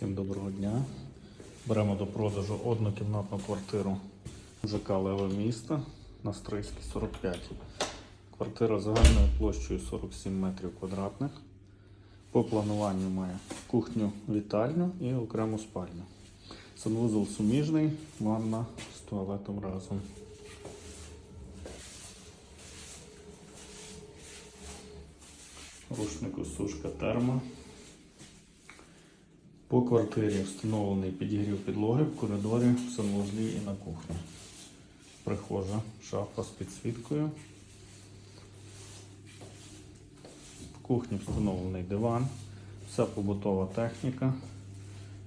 Всім доброго дня. Беремо до продажу однокімнатну квартиру ЖК Леве місто на Стрийській 45. Квартира загальною площею 47 метрів квадратних. По плануванню має кухню, вітальню і окрему спальню. Санвузол суміжний, ванна з туалетом разом. Рушнику сушка термо. По квартирі встановлений підігрів підлоги в коридорі, в санвузлі і на кухні. Прихожа, шафа з підсвіткою. В кухні встановлений диван, вся побутова техніка,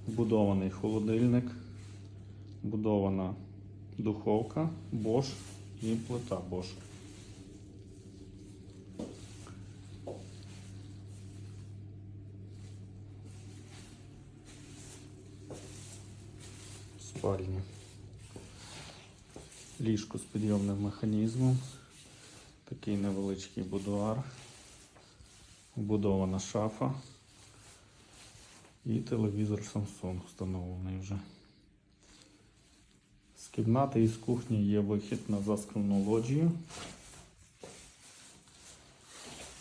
вбудований холодильник, вбудована духовка, Bosch і плита Bosch. Спальні. Ліжко з підйомним механізмом, такий невеличкий будуар, вбудована шафа і телевізор Samsung встановлений вже. З кімнати і з кухні є вихід на засклену лоджію.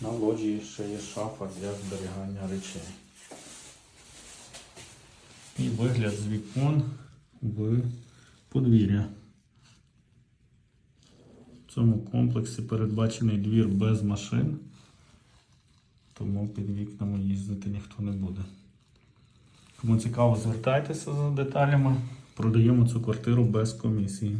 На лоджії ще є шафа для зберігання речей. І вигляд з вікон в подвір'я. В цьому комплексі передбачений двір без машин, тому під вікнами їздити ніхто не буде. Кому цікаво, звертайтеся за деталями. Продаємо цю квартиру без комісії.